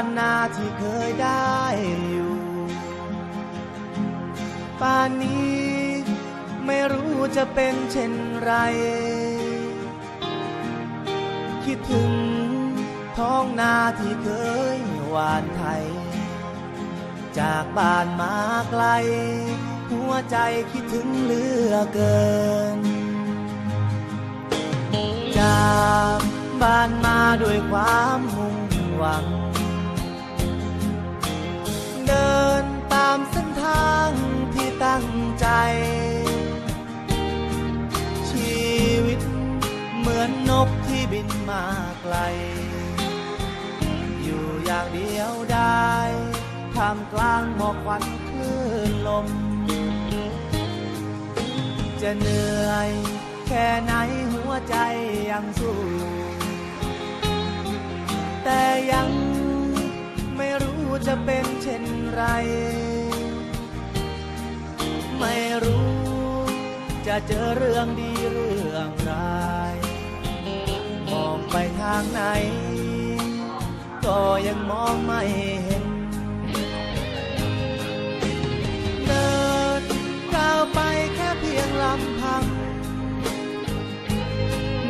านนาที่เคยได้อยู่ป่านนี้ไม่รู้จะเป็นเช่นไร คิดถึงท้องนาที่เคยหวานไทย จากบ้านมาไกล หัวใจคิดถึงเหลือเกิน จากบ้านมาด้วยความมุ่งหวัง ล อยู่อย่างเดียวได้ท่ามกลางหมอกควันคลื่นลม จะเหนื่อย แค่ไหนหัวใจยังสู้ แต่ยังไม่รู้จะเป็นเช่นไร ไม่รู้จะเจอเรื่องดีเรื่างไหน ก็ยังมองไม่เห็น เดินก้าวไปแค่เพียงลำพัง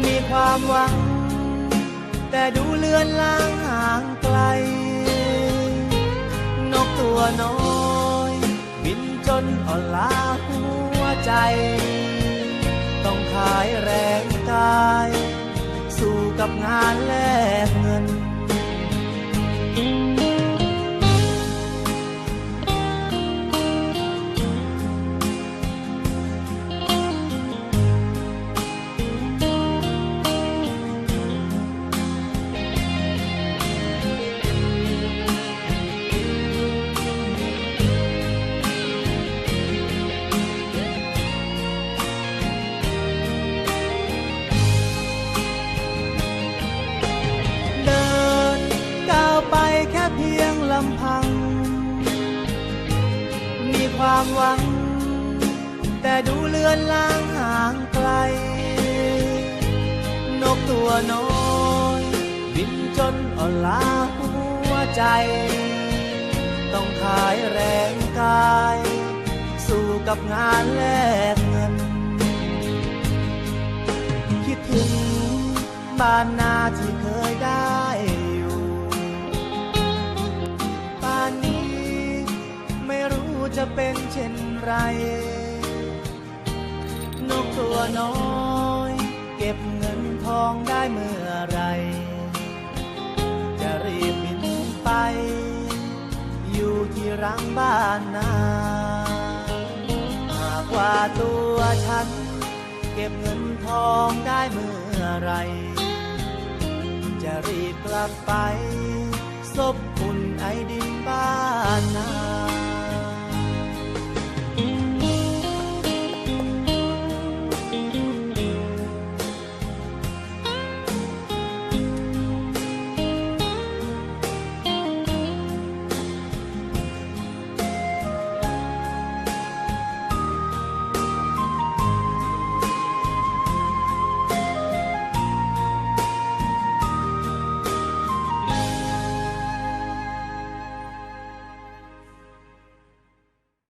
มีความหวัง แต่ดูเลือนลางห่างไกล นกตัวน้อย บินจนอ่อนล้าหัวใจ ต้องขายแรง กับงานแลก ความหวัง แต่ดูเลือนลางห่างไกล นกตัวน้อยบินจนอ่อนล้าหัวใจ ต้องขายแรงกาย สู้กับงานแลกเงิน คิดถึงบ้านนาที่เคย ไร นกตัวน้อย เก็บเงินทองได้เมื่อไร จะรีบบินไป อยู่ที่รังบ้านนาหากว่าตัวฉัน เก็บเงินทองได้เมื่อไร จะรีบกลับไป ซบคุณไอดินบ้านนา